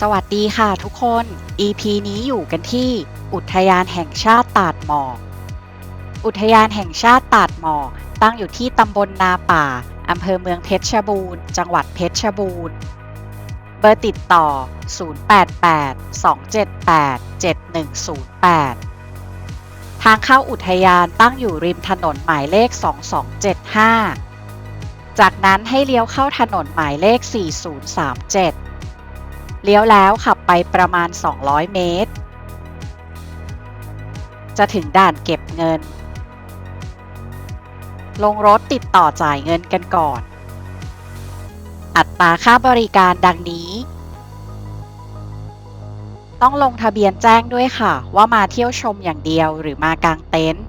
สวัสดีค่ะทุกคน EP นี้อยู่กันที่อุทยานแห่งชาติตาดหมอก อุทยานแห่งชาติตาดหมอก ตั้งอยู่ที่ตำบลนาป่า อำเภอเมืองเพชรบูรณ์ จังหวัดเพชรบูรณ์ เบอร์ติดต่อ 088-278-7108 ทางเข้าอุทยานตั้งอยู่ริมถนนหมายเลข 2275 จากนั้นให้เลี้ยวเข้าถนนหมายเลข 4037 เลี้ยวแล้วขับไปประมาณ 200 เมตร จะถึงด่านเก็บเงิน ลงรถติดต่อจ่ายเงินกันก่อน อัตราค่าบริการดังนี้ ต้องลงทะเบียนแจ้งด้วยค่ะ ว่ามาเที่ยวชมอย่างเดียวหรือมากางเต็นท์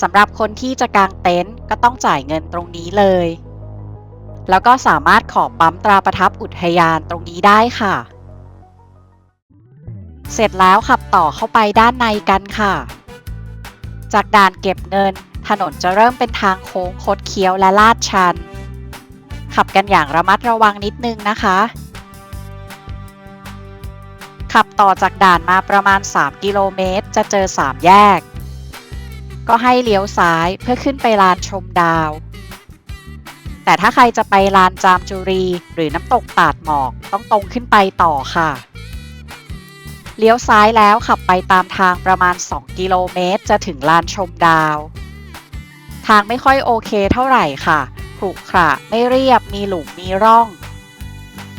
สำหรับคนที่จะกางเต็นท์ก็ต้องจ่ายเงินตรงนี้เลย แล้วก็สามารถขอปั๊มตราประทับอุทยานตรงนี้ได้ค่ะ เสร็จแล้วขับต่อเข้าไปด้านในกันค่ะ จากด่านเก็บเงิน ถนนจะเริ่มเป็นทางโค้งคดเคี้ยวและลาดชัน ขับกันอย่างระมัดระวังนิดนึงนะคะ ขับต่อจากด่านมาประมาณ 3 กิโลเมตร จะเจอ 3 แยก ก็ให้เลี้ยวซ้ายเพื่อขึ้นไปลานชมดาว แต่ถ้าใครจะไปลานจามจุรี หรือน้ำตกตาดหมอกต้องตรงขึ้นไปต่อค่ะ เลี้ยวซ้ายแล้วขับไปตามทางประมาณ 2 กิโลเมตร จะถึงลานชมดาว ทางไม่ค่อยโอเคเท่าไหร่ค่ะขรุขระไม่เรียบมีหลุมมีร่อง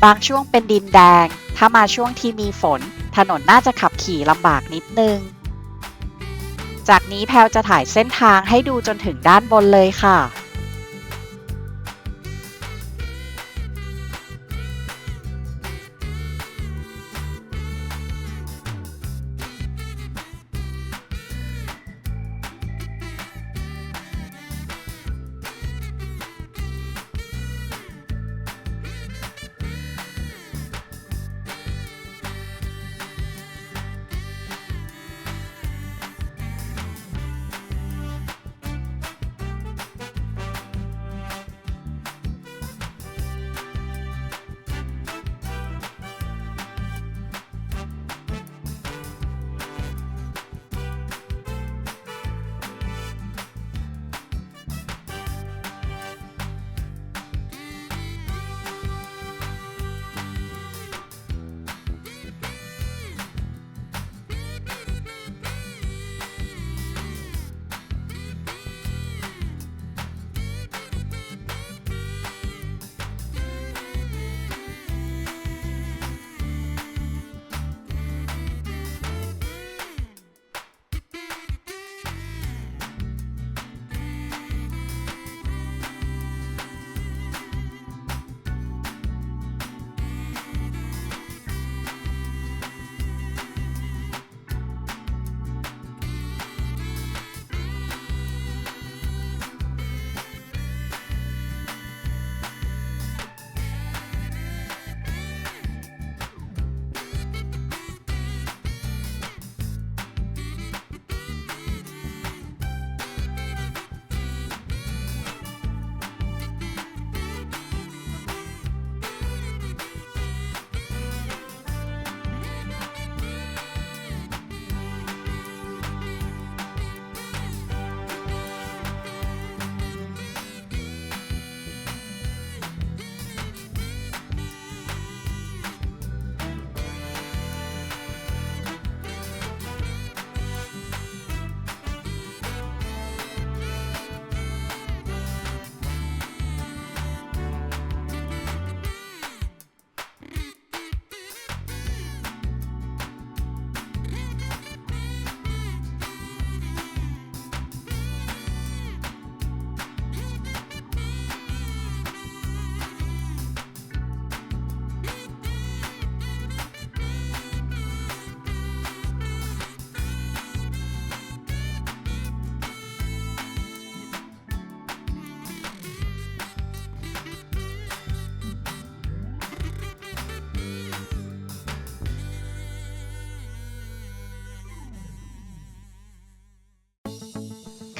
บางช่วงเป็นดินแดง ถ้ามาช่วงที่มีฝน ถนนน่าจะขับขี่ลำบากนิดนึง จากนี้แพลวจะถ่ายเส้นทางให้ดูจนถึงด้านบนเลยค่ะ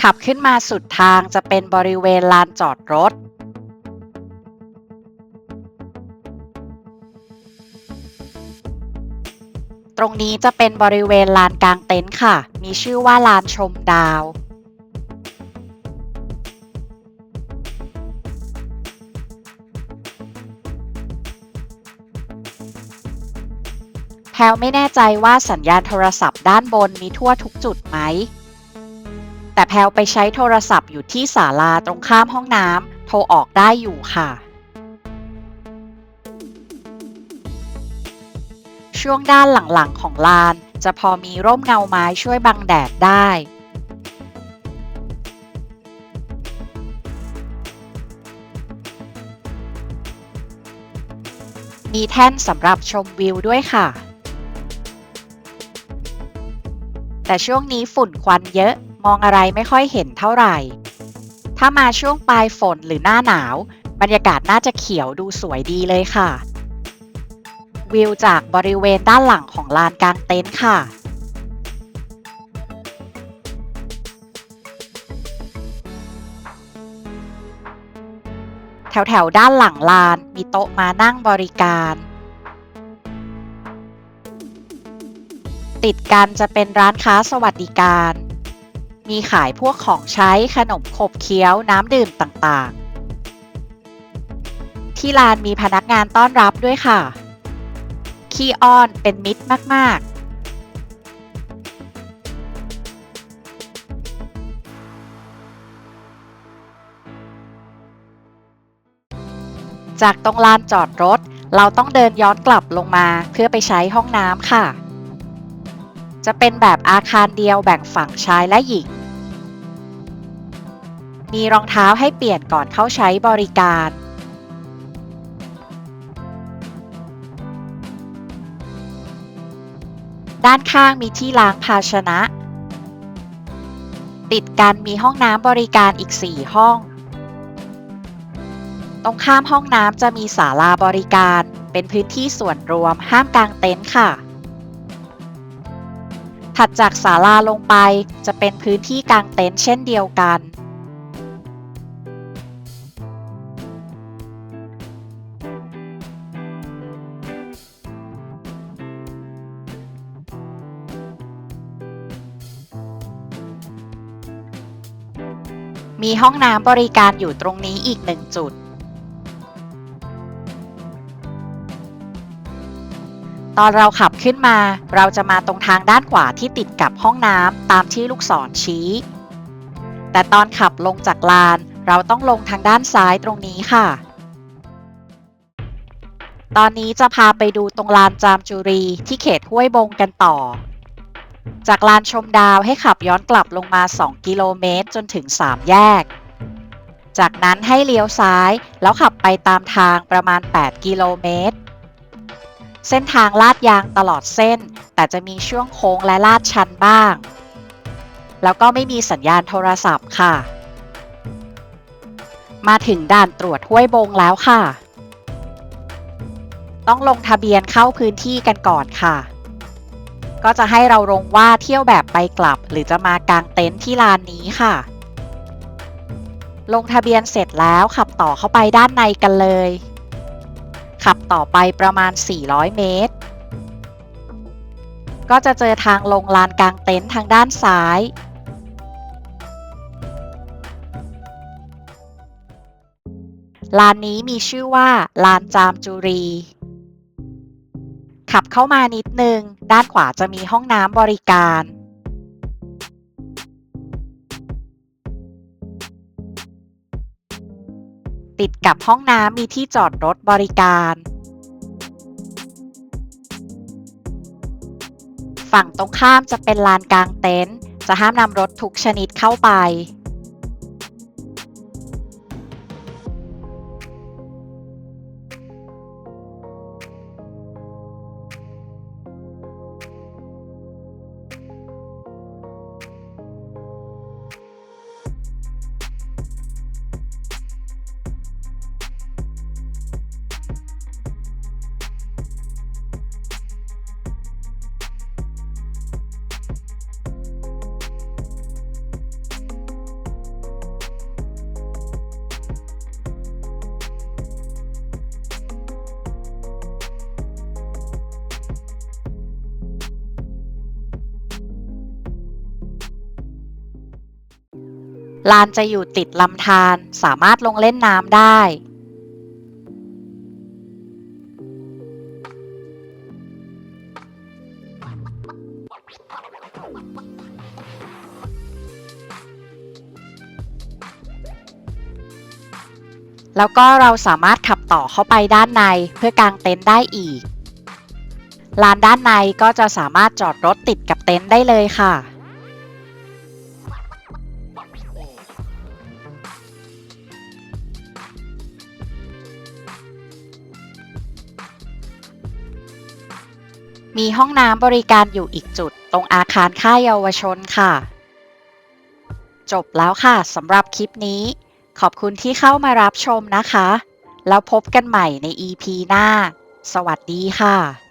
ขับขึ้นมาสุดทางจะเป็นบริเวณลานจอดรถ ตรงนี้จะเป็นบริเวณลานกลางเต็นท์ค่ะ มีชื่อว่าลานชมดาวแพลวไม่แน่ใจว่าสัญญาณโทรศัพท์ด้านบนมีทั่วทุกจุดไหม แต่แพลวไปใช้โทรศัพท์อยู่ที่ศาลาตรงข้ามห้องน้ำโทรออกได้อยู่ค่ะ ช่วงด้านหลังๆของลาน จะพอมีร่มเงาไม้ช่วยบังแดดได้ มีแท่นสำหรับชมวิวด้วยค่ะ แต่ช่วงนี้ฝุ่นควันเยอะ มองอะไรไม่ค่อยเห็นเท่าไหร่ ถ้ามาช่วงปลายฝนหรือหน้าหนาว บรรยากาศน่าจะเขียวดูสวยดีเลยค่ะ วิวจากบริเวณด้านหลังของลานกลางเต็นท์ค่ะแถวๆด้านหลังลานมีโต๊ะมานั่งบริการ ติดกันจะเป็นร้านค้าสวัสดิการ มีขายพวกของใช้ขนมขบเคี้ยวน้ำดื่มต่างๆ ที่ลานมีพนักงานต้อนรับด้วยค่ะ ขี้อ้อนเป็นมิตรมากๆจากตรงลานจอดรถ เราต้องเดินย้อนกลับลงมาเพื่อไปใช้ห้องน้ำค่ะ จะเป็นแบบอาคารเดียวแบ่งฝั่งชายและหญิง มีรองเท้าให้เปลี่ยนก่อนเข้าใช้บริการ ด้านข้างมีที่ล้างภาชนะ ติดกันมีห้องน้ำบริการอีก 4 ห้อง ตรงข้ามห้องน้ำจะมีศาลาบริการ เป็นพื้นที่ส่วนรวมห้ามกางเต็นท์ค่ะ ถัดจากศาลาลงไปจะเป็นพื้นที่กางเต็นท์เช่นเดียวกัน มีห้องน้ำบริการอยู่ตรงนี้อีกหนึ่งจุด ตอนเราขับขึ้นมา เราจะมาตรงทางด้านขวาที่ติดกับห้องน้ำตามที่ลูกศรชี้ แต่ตอนขับลงจากลาน เราต้องลงทางด้านซ้ายตรงนี้ค่ะ ตอนนี้จะพาไปดูตรงลานจามจุรีที่เขตห้วยบงกันต่อ จากลานชมดาวให้ขับย้อนกลับลงมา 2 กิโลเมตรจนถึง 3 แยก จากนั้นให้เลี้ยวซ้าย แล้วขับไปตามทางประมาณ 8 กิโลเมตร เส้นทางลาดยางตลอดเส้น แต่จะมีช่วงโค้งและลาดชันบ้าง แล้วก็ไม่มีสัญญาณโทรศัพท์ค่ะ มาถึงด่านตรวจห้วยบงแล้วค่ะ ต้องลงทะเบียนเข้าพื้นที่กันก่อนค่ะ ก็จะให้เราลงว่าเที่ยวแบบไปกลับ หรือจะมากางเต็นท์ที่ลานนี้ค่ะ ลงทะเบียนเสร็จแล้วขับต่อเข้าไปด้านในกันเลย ขับต่อไปประมาณ 400 เมตร ก็จะเจอทางลงลานกลางเต็นท์ทางด้านซ้ายลานนี้มีชื่อว่าลานจามจุรี ขับเข้ามานิดนึง ด้านขวาจะมีห้องน้ำบริการ ติดกับห้องน้ำมีที่จอดรถบริการ ฝั่งตรงข้ามจะเป็นลานกลางเต็นท์จะห้ามนำรถทุกชนิดเข้าไป ลานจะอยู่ติดลำธารสามารถลงเล่นน้ำได้ แล้วก็เราสามารถขับต่อเข้าไปด้านในเพื่อกางเต็นท์ได้อีกลานด้านในก็จะสามารถจอดรถติดกับเต็นท์ได้เลยค่ะ มีห้องน้ำบริการอยู่อีกจุด ตรงอาคารค่ายเยาวชนค่ะ จบแล้วค่ะสำหรับคลิปนี้ ขอบคุณที่เข้ามารับชมนะคะ แล้วพบกันใหม่ใน EP หน้า สวัสดีค่ะ